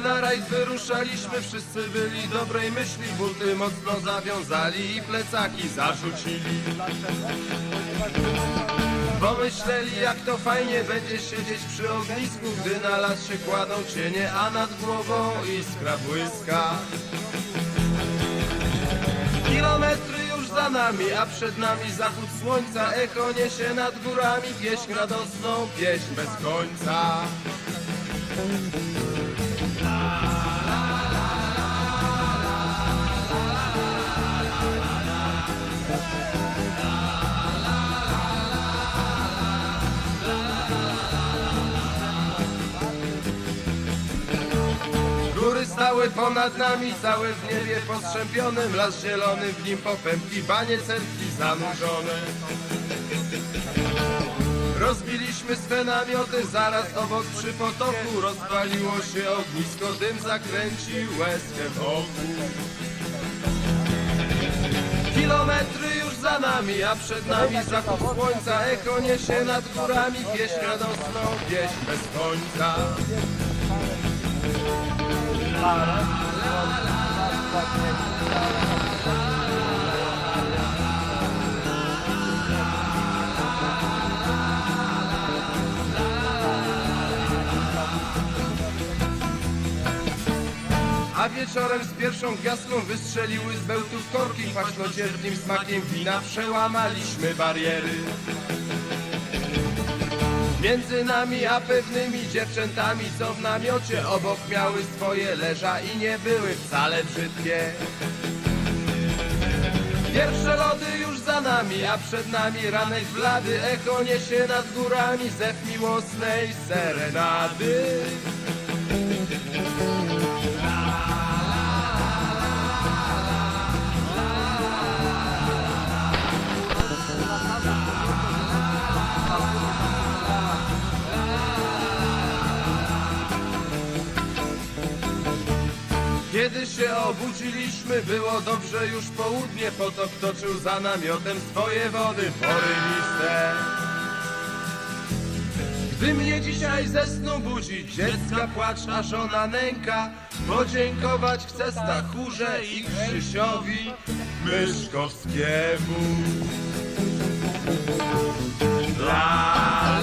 rajd wyruszaliśmy, wszyscy byli dobrej myśli, buty mocno zawiązali i plecaki zarzucili. Pomyśleli jak to fajnie będzie siedzieć przy ognisku, gdy na las się kładą cienie, a nad głową iskra błyska. Kilometry już za nami, a przed nami zachód słońca, echo niesie nad górami pieśń radosną, pieśń bez końca. Stały ponad nami, całe w niebie postrzępionym, las zielony, w nim popępki, banie cerkwi zanurzone. Rozbiliśmy swe namioty, zaraz obok przy potoku rozpaliło się ognisko, dym zakręcił łezkę wokół. Kilometry już za nami, a przed nami zachód słońca, echo niesie nad górami, pieśń radosną, pieśń bez końca. A wieczorem z pierwszą gwiazdką wystrzeliły z bełtów korki Kwaśnocierpkim smakiem wina przełamaliśmy bariery Między nami a pewnymi dziewczętami Co w namiocie obok miały swoje leża I nie były wcale brzydkie. Pierwsze lody już za nami, a przed nami ranek blady Echo niesie nad górami zew miłosnej serenady Kiedy się obudziliśmy, było dobrze już południe Potok toczył za namiotem swoje wody poryniste Gdy mnie dzisiaj ze snu budzi, dziecka płacz, żona nęka Podziękować chcę Stachurze i Krzysiowi Myszkowskiemu. La,